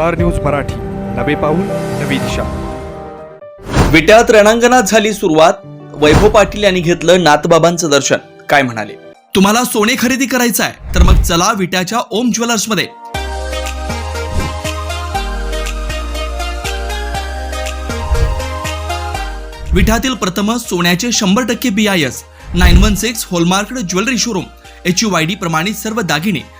Star news Marathi. नवे पाऊल नवी दिशा. विट्यात रणांगणात झाली सुरुवात वैभव पाटील यांनी घेतलं नाथबाबांचं दर्शन. काय म्हणाले? तुम्हाला सोने खरेदी करायचं आहे तर मग चला विट्याच्या ओम ज्वेलर्समध्ये. विट्यातील प्रथम सोन्याचे शंभर टक्के B I S nine one six hallmark jewellery showroom H U I D प्रमाणित सर्व दागिने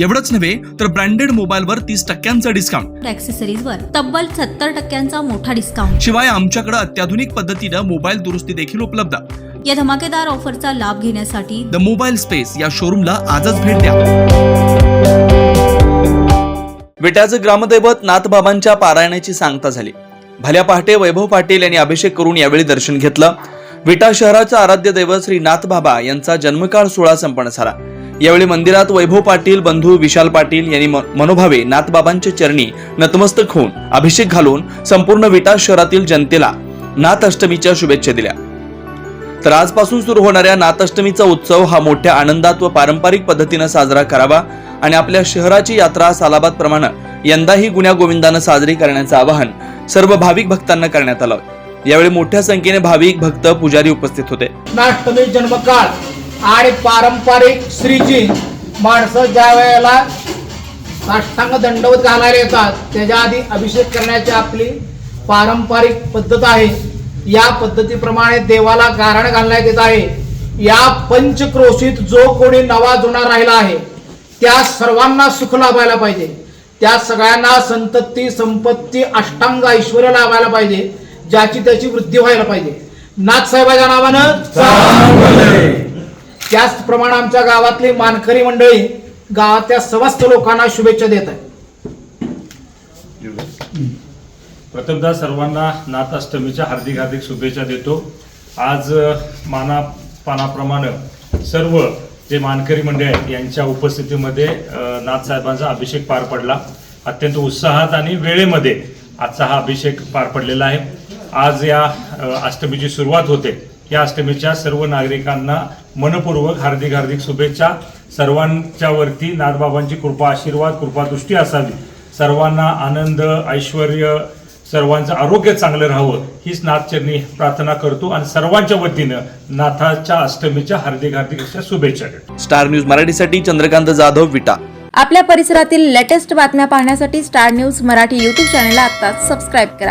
एवढंच नव्हे तर ब्रँडेड मोबाईलवर तीस टक्क्यांचं डिस्काउंट ॲक्सेसरीजवर तब्बल सत्तर टक्क्यांचा मोठा डिस्काउंट शिवाय आमच्याकडे अत्याधुनिक पद्धतीनं मोबाईल दुरुस्ती देखील उपलब्ध. या धमाकेदार ऑफरचा लाभ घेण्यासाठी द मोबाईल स्पेस या शोरूमला आजच भेट द्या. विट्याचं ग्रामदैवत नाथबाबांच्या पारायणाची सांगता झाली. भल्या पहाटे वैभव पाटील यांनी अभिषेक करून यावेळी दर्शन घेतलं. विटा शहराचा आराध्य दैवत श्री नाथबाबा यांचा जन्मकाळ सोहळा संपन्न झाला. यावेळी मंदिरात वैभव पाटील बंधू विशाल पाटील यांनी मनोभावे नाथबाबांच्या चरणी नतमस्तक होऊन अभिषेक घालून संपूर्ण विटा शहरातील जनतेला नाथ अष्टमीच्या शुभेच्छा दिल्या. तर आजपासून सुरू होणाऱ्या नाथअष्टमीचा उत्सव हा मोठ्या आनंदात व पारंपरिक पद्धतीनं साजरा करावा आणि आपल्या शहराची यात्रा सालाबाद प्रमाणे यंदाही गुण्या गोविंदानं साजरी करण्याचं आवाहन सर्व भाविक भक्तांना करण्यात आलं. यावेळी मोठ्या संख्येने भाविक भक्त पुजारी उपस्थित होते. जन्मकाळ. आणि पारंपरिक श्रीजी माणसं ज्या वेळेला साष्टांग दंडवत घालायला येतात त्याच्या आधी अभिषेक करण्याची आपली पारंपरिक पद्धत आहे. या पद्धतीप्रमाणे देवाला गारण घालण्यात येत आहे. या पंचक्रोशीत जो कोणी नवा जुना राहिला आहे त्या सर्वांना सुख लाभायला पाहिजे. त्या सगळ्यांना संतती संपत्ती अष्टांग ऐश्वर लाभायला पाहिजे ज्याची त्याची वृद्धी व्हायला पाहिजे. नाथसाहेबाच्या नावानं त्याचप्रमाणे आमच्या गावातली मानकरी मंडळी गावातल्या समस्त लोकांना शुभेच्छा देत आहे प्रथमतः सर्वांना नाथाष्टमीच्या हार्दिक हार्दिक शुभेच्छा देतो. आज माना मानापानाप्रमाणे सर्व जे मानकरी मंडळी आहेत यांच्या उपस्थितीमध्ये नाथसाहेबांचा अभिषेक पार पडला. अत्यंत उत्साहात आणि वेळेमध्ये आजचा हा अभिषेक पार पडलेला आहे. आज या अष्टमीची सुरुवात होते. या अष्टमीच्या सर्व नागरिकांना मनपूर्वक हार्दिक हार्दिक शुभेच्छा. सर्वांच्या वरती नाथबाबांची कृपा आशीर्वाद कृपादृष्टी असावी. सर्वांना आनंद ऐश्वर सर्वांचं आरोग्य चांगलं राहावं हीच नाथचरणी प्रार्थना करतो आणि सर्वांच्या वतीनं नाथाच्या अष्टमीच्या हार्दिक हार्दिक अशा शुभेच्छा देतो. स्टार न्यूज मराठीसाठी चंद्रकांत जाधव विटा. आपल्या परिसरातील लेटेस्ट बातम्या पाहण्यासाठी स्टार न्यूज मराठी यूट्यूब चॅनलला आत्ताच सबस्क्राईब करा.